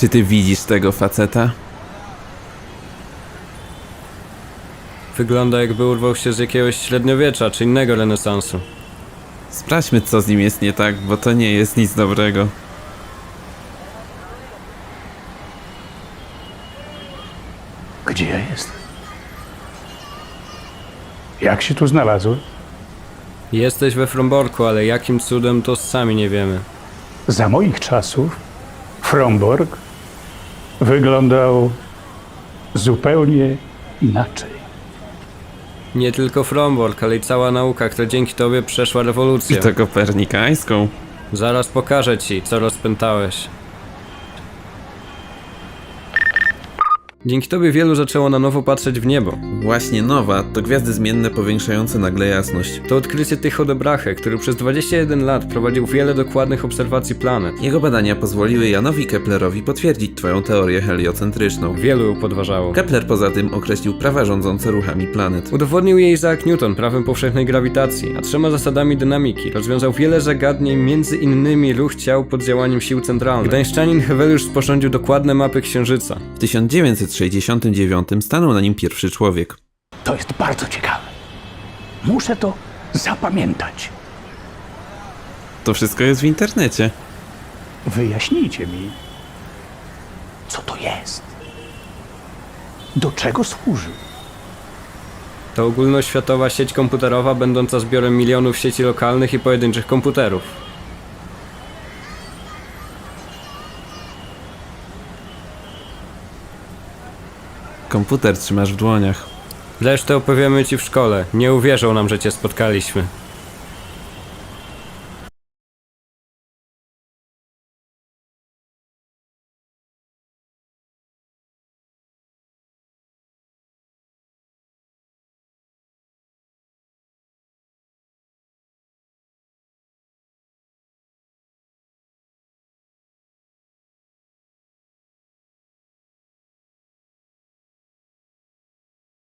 Czy ty widzisz tego faceta? Wygląda jakby urwał się z jakiegoś średniowiecza czy innego renesansu. Sprawdźmy, co z nim jest nie tak, bo to nie jest nic dobrego. Gdzie ja jestem? Jak się tu znalazłem? Jesteś we Fromborku, ale jakim cudem to sami nie wiemy. Za moich czasów Fromborg wyglądał zupełnie inaczej. Nie tylko Frombork, ale i cała nauka, która dzięki tobie przeszła I rewolucję. to kopernikańską. Zaraz pokażę ci, co rozpętałeś. Dzięki tobie wielu zaczęło na nowo patrzeć w niebo. Właśnie nowa to gwiazdy zmienne powiększające nagle jasność. To odkrycie Tycho Brahe, który przez 21 lat prowadził wiele dokładnych obserwacji planet. Jego badania pozwoliły Janowi Keplerowi potwierdzić twoją teorię heliocentryczną. Wielu ją podważało. Kepler poza tym określił prawa rządzące ruchami planet. Udowodnił jej Isaac Newton prawem powszechnej grawitacji, a trzema zasadami dynamiki. Rozwiązał wiele zagadnień, między innymi ruch ciał pod działaniem sił centralnych. Gdańszczanin Heweliusz sporządził dokładne mapy Księżyca. W 1969 stanął na nim pierwszy człowiek. To jest bardzo ciekawe. Muszę to zapamiętać. To wszystko jest w internecie. Wyjaśnijcie mi, co to jest. Do czego służy? To ogólnoświatowa sieć komputerowa, będąca zbiorem milionów sieci lokalnych i pojedynczych komputerów. Komputer trzymasz w dłoniach. Resztę opowiemy ci w szkole. Nie uwierzą nam, że cię spotkaliśmy.